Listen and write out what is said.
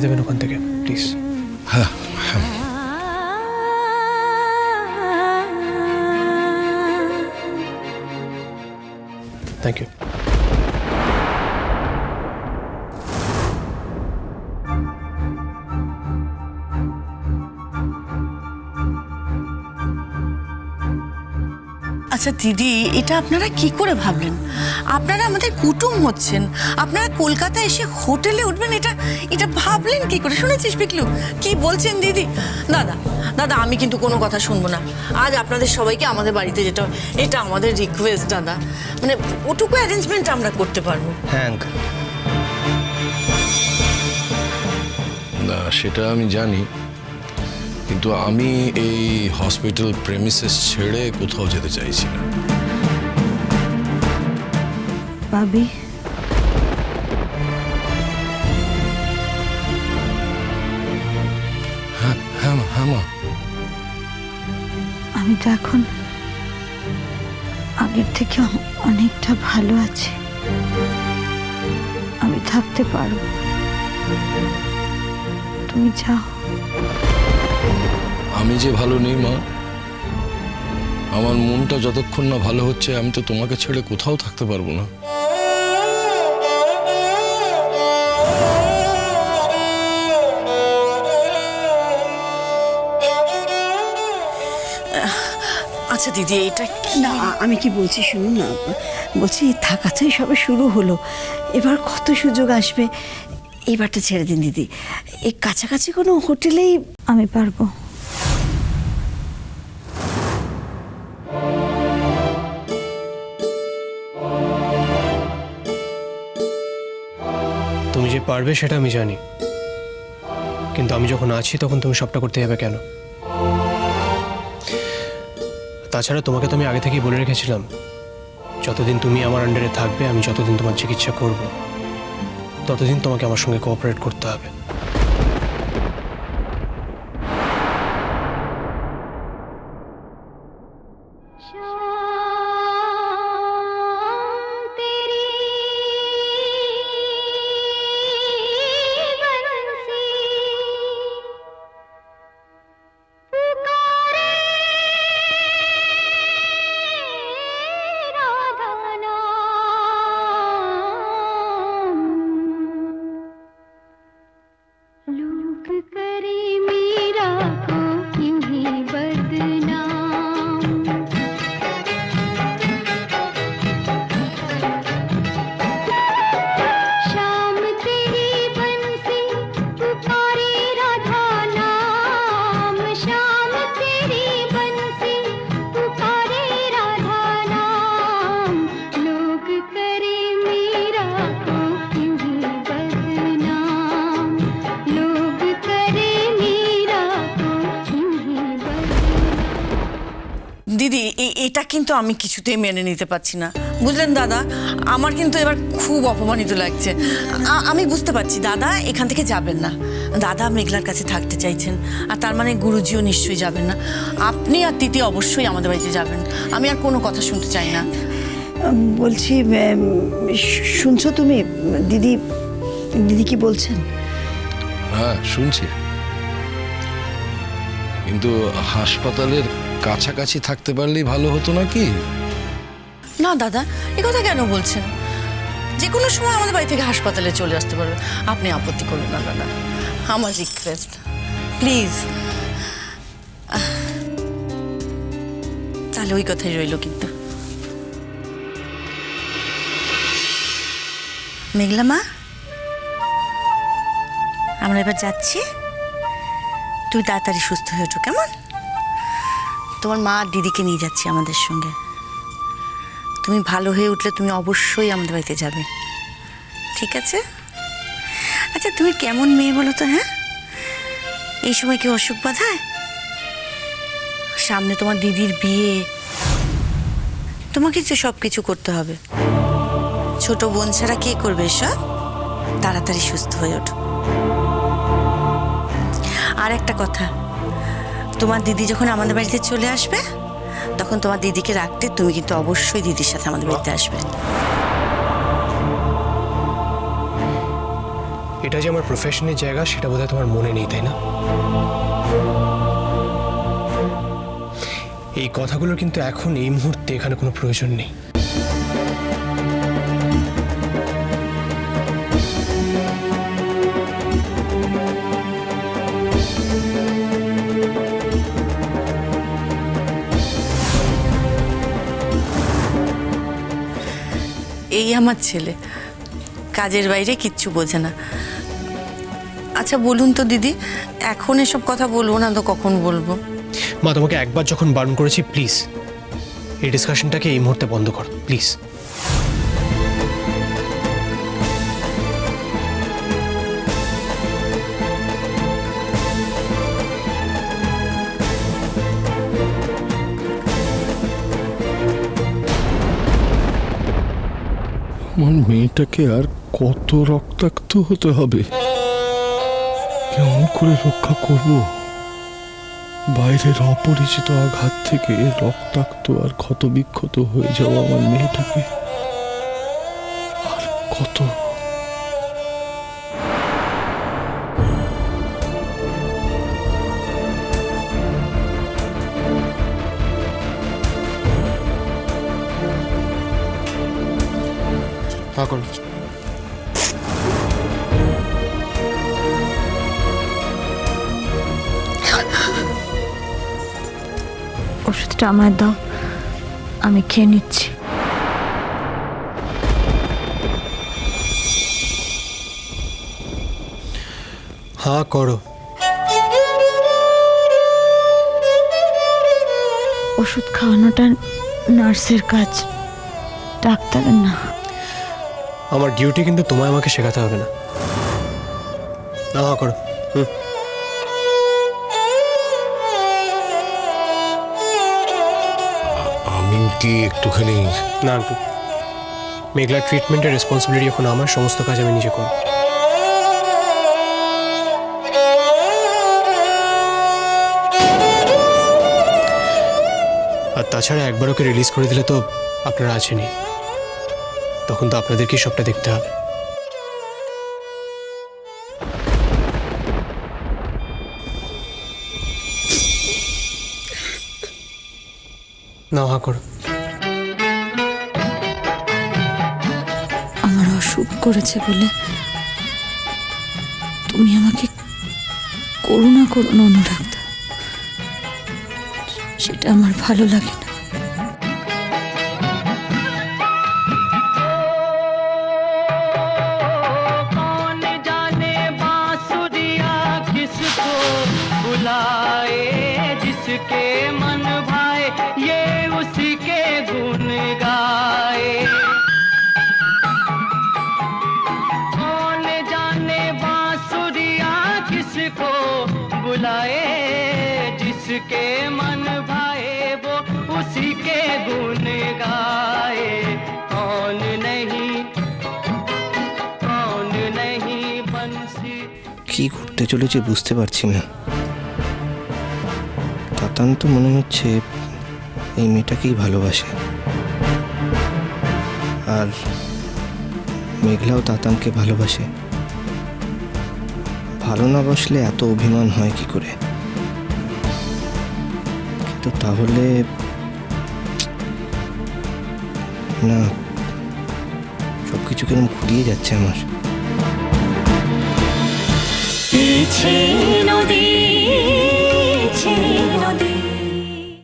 মামার ডেটে দেবেন ওখান থেকে প্লিজ হ্যাঁ হ্যাঁ। থ্যাংক ইউ আচ্ছা দিদি এটা আপনারা কি করে ভাবলেন? আপনারা আমাদের কুটুম হচ্ছেন। আপনারা কলকাতায় এসে হোটেলে উঠবেন এটা এটা ভাবলেন কি করে? শুনেছিস পিকলু? কি বলছেন দিদি? দাদা দাদা আমি কিন্তু কোনো কথা শুনব না। আজ আপনাদের সবাইকে আমাদের বাড়িতে যেতে হবে। এটা আমাদের রিকোয়েস্ট দাদা। মানে ওটুকু অ্যারেঞ্জমেন্ট আমরা করতে পারব। হ্যাঁ না সেটা আমি জানি। কিন্তু আমি এই হসপিটাল প্রেমিসেস ছেড়ে কোথাও যেতে চাইছি না। ভাবি হ্যাঁ হ্যাঁ মা হ্যাঁ আমি তো এখন আগের থেকে অনেকটা ভালো আছি। আমি থাকতে পারব। তুমি যাও। আমি যে ভালো নেই মা। আমার মনটা যতক্ষণ না ভালো হচ্ছে আমি তো তোমাকে ছেড়ে কোথাও থাকতে পারব না। আচ্ছা দিদি এটা কি? না আমি কি বলছি শুনুন না বলছি থাকাতেই সবে শুরু হলো। এবার কত সুযোগ আসবে? এইবারটা ছেড়ে দিন দিদি। এই কাছাকাছি কোনো হোটেলেই আমি পারব। তুমি যে পারবে সেটা আমি জানি। কিন্তু আমি যখন আছি তখন তুমি সবটা করতে যাবে কেন? তাছাড়া তোমাকে তো আমি আগে থেকেই বলে রেখেছিলাম যতদিন তুমি আমার আন্ডারে থাকবে আমি যতদিন তোমার চিকিৎসা করব। ততদিন তোমাকে আমার সঙ্গে কোঅপারেট করতে হবে। এটা কিন্তু আমি কিছুতেই মেনে নিতে পারছি না। বুঝলেন দাদা? আমার কিন্তু এবার খুব অপমানিত লাগছে। আমি বুঝতে পারছি দাদা এখান থেকে যাবেন না। দাদা মেঘলার কাছে থাকতে চাইছেন আর তার মানে গুরুজিও নিশ্চয়ই যাবেন না। আপনি আর তিতি অবশ্যই আমাদের বাড়িতে যাবেন। আমি আর কোনো কথা শুনতে চাই না। বলছি শুনছো তুমি? দিদি দিদি কি বলছেন? হ্যাঁ শুনছি। কিন্তু হাসপাতালের কাছাকাছি থাকতে পারলেই ভালো হতো নাকি? না, দাদা, এ কথা কেন বলছেন? যে কোনো সময় আমাদের বাড়ি থেকে হাসপাতালে চলে আসতে পারবে। আপনি আপত্তি করবেন না, দাদা। আমার রিকোয়েস্ট প্লিজ তাহলে ওই কথাই রইল কিন্তু। মেঘলা মা, আমরা এবার যাচ্ছি। তুই তাড়াতাড়ি সুস্থ হয়ে ওঠো, কেমন? তোমার মা দিদিকে নিয়ে যাচ্ছি আমাদের সঙ্গে। তুমি ভালো হয়ে উঠলে তুমি অবশ্যই আমাদের বাড়িতে যাবে। ঠিক আছে? আচ্ছা তুমি কেমন মেয়ে বলো তো হ্যাঁ? এই সময় কি অসুখ বাধায়? সামনে তোমার দিদির বিয়ে। তোমাকে তো সব কিছু করতে হবে। ছোট বোন ছাড়া কে করবে সব তাড়াতাড়ি সুস্থ হয়ে ওঠো। আর একটা কথা তোমার দিদি যখন আমাদের বাড়িতে চলে আসবে তখন তোমার দিদিকে রাখতে তুমি কিন্তু অবশ্যই দিদির সাথে আমাদের বাড়িতে আসবে। এটা যে আমার প্রফেশনের জায়গা সেটা বোধহয় তোমার মনে নেই তাই না? এই কথাগুলোর কিন্তু এখন এই মুহূর্তে এখানে কোনো প্রয়োজন নেই। এই আমার ছেলে। কাজের বাইরে কিচ্ছু বোঝে না। আচ্ছা বলুন তো দিদি, এখন এসব কথা বলব না তো কখন বলব? মা, তোমাকে একবার যখন বারণ করেছি প্লিজ এই ডিসকাশনটাকে এই মুহূর্তে বন্ধ কর প্লিজ আমার মেয়েটাকে আর কত রক্তাক্ত হতে হবে? কেমন করে রক্ষা করব? বাইরের অপরিচিত আঘাত থেকে রক্তাক্ত আর ক্ষতবিক্ষত হয়ে যাওয়া আমার মেয়েটাকে আর কত করো ওষুধটা আমায় দাও। আমি খেয়ে নিচ্ছি। হ্যাঁ করো। ওষুধ খাওয়ানোটা নার্সের কাজ। ডাক্তারের না। আমার ডিউটি কিন্তু তোমায় আমাকে শেখাতে হবে না। না করো। হুম। আমি কি একটুখানি না আঙ্কেল মেঘলার ট্রিটমেন্টের রেসপন্সিবিলিটি এখন আমার সমস্ত কাজ আমি নিজে করব। আর তাছাড়া একবার ওকে রিলিজ করে দিলে তো আপনারা আছেনই। তখন তো আপনাদেরকেই সবটা দেখতে হবে। না করো। আমার অসুখ করেছে বলে তুমি আমাকে করুণা করুন অনুরাগ সেটা আমার ভালো লাগে जिसके मन भाए वो उसी के गुन गाए कौन नहीं कौन नहीं बंसी কি ঘটতে চলেছে বুঝতে পারছি না তাতান তো মনে হচ্ছে এই মেয়েটাকেই ভালোবাসে আর মেঘলাও তাতানকে ভালোবাসে ভালো না বসলে এত অভিমান হয় কি করে কিন্তু তাহলে না সব কিছু কেমন ঘুরিয়ে যাচ্ছে আমার। নদী